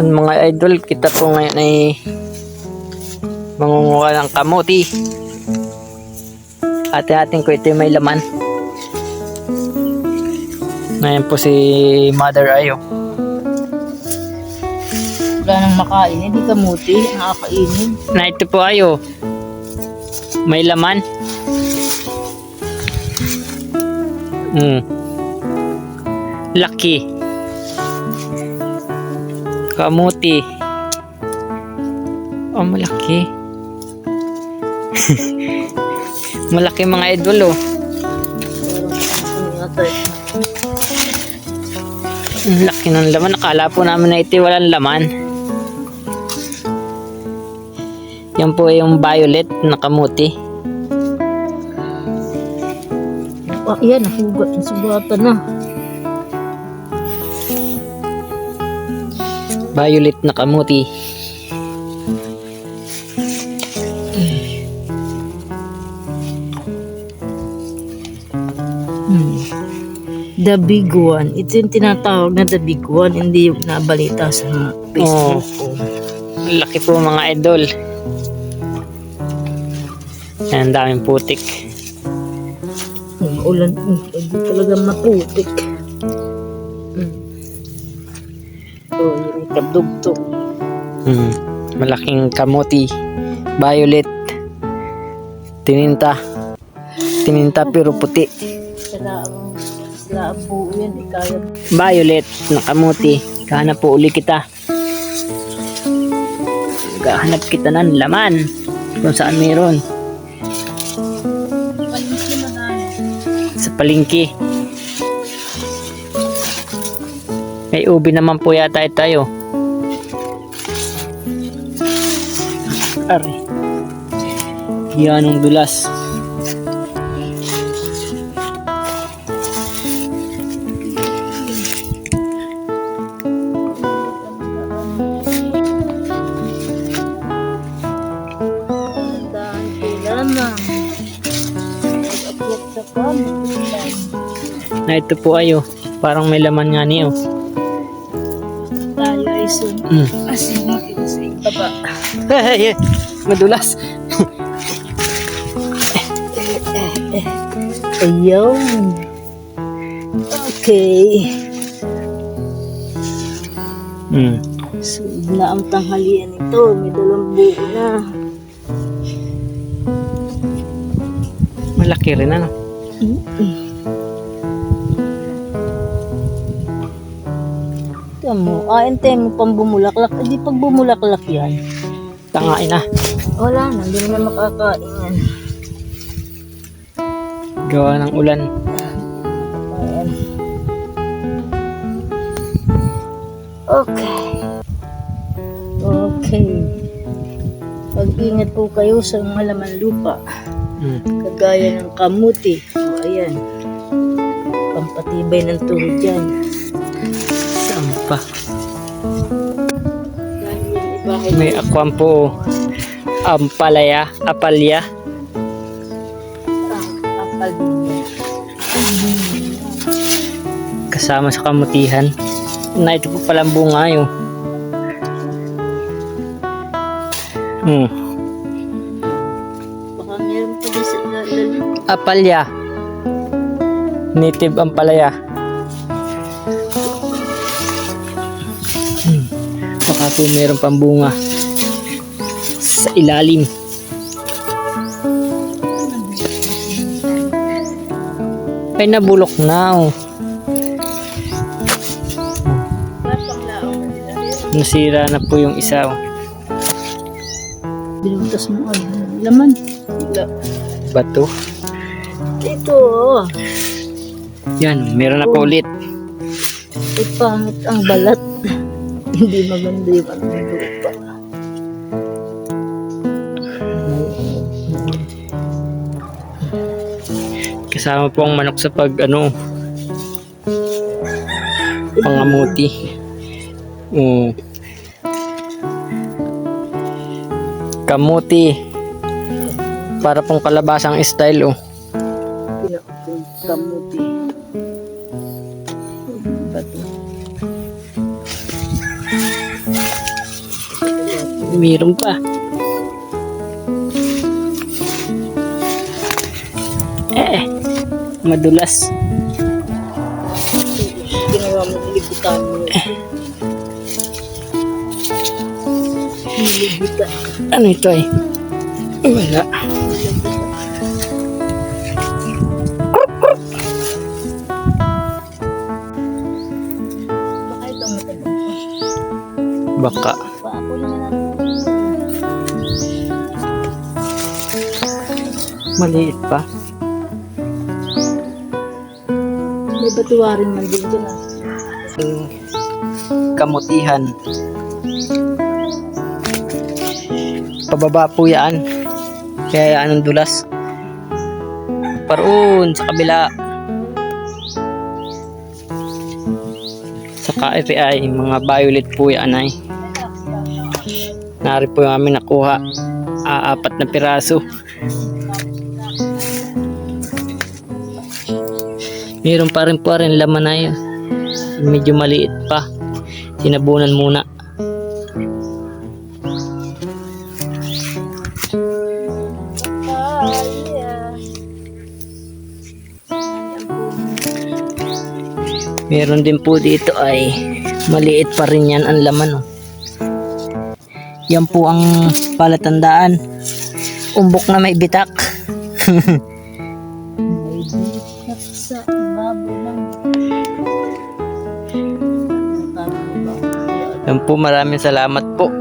Ang mga idol, kita po ngayon ay mangunguha ng kamuti. Ate-ating ko ito may laman. Ngayon po si Mother Ayo. Wala nang makain, hindi kamuti, nakakainin. Na ito po Ayo. May laman. Hmm. Lucky. Kamuti. Oh, malaki. malaki mga idol oh. Ang laki ng laman. Nakala po namin na ito walang laman. Yan po yung violet na kamuti. Ah, yan, nahugat, nasugatan na. Violet na kamuti. Hmm. The big one. Ito yung tinatawag na the big one, hindi yung nabalita sa Facebook. Oh. Laki po mga idol. Ang daming putik. Ulan, talaga maputik. Kadugtog. Hmm. Malaking kamuti. Violet. Tininta. Tininta pero puti. Sila ang, sila ang buo yan, kaya Violet na kamuti. Kahanap po uli kita. Kahanap kita ng laman. Kung saan meron. Sa palingki. May ubi naman po yata tayo. Ari. Yan ang dulas. Na ito po ayo. Parang may laman nga niyo. Sun. Mm. Mo ito sa ibaba. Hey, madulas. Ayun. Okay. Hmm. Suod na ang tanghalian ito. May dalawang buo na. Malaki rin ano. Ito mo. Ah, ente mo pang bumulaklak. Eh, di pag bumulaklak yan. Tangain na. Wala na. Hindi naman makakain yan. Gawa ng ulan. Ayan. Okay. Okay. Pag-ingat po kayo sa mga laman lupa. Hmm. Kagaya ng kamuti. O, ayan. Pampatibay ng tuhod yan. Pa? May akwam po. Ampalaya. Apalya. ang apal niya. Kasama sa kamutihan. Na ito po palang bunga yun. Hmm. Baka meron pa sa. Apalya. Native ampalaya. Baka po meron pang bunga. Sa ilalim. Ay nabulok na oh. Nasira na po yung isa oh. Binutas mo ay laman. Bato. Ito, oh. Yan, meron na po ulit. Ay, pangit ang balat. Hindi maganda yung ano ng lupa. Kasama po ang manok sa pag ano pangamuti. Mm. Kamuti. Para pong kalabasang style oh. Meron pa. Eh, madulas. Ginawa mo nilibutan mo. Nilibutan. Ano ito eh? Wala. Baka. Baka. Maliit pa. May batuwarin man ah. Ang kamutihan. Pababa po yan. Kaya yan ang dulas. Paroon sa kabila. Ito ay mga violet po yan ay. Nari po yung aming nakuha. Aapat na piraso. Meron pa rin po rin laman na yun. Medyo maliit pa. Sinabunan muna. Meron din po dito ay maliit pa rin yan ang laman. Oh. Yan po ang palatandaan. Umbok na may bitak. Yan po maraming salamat po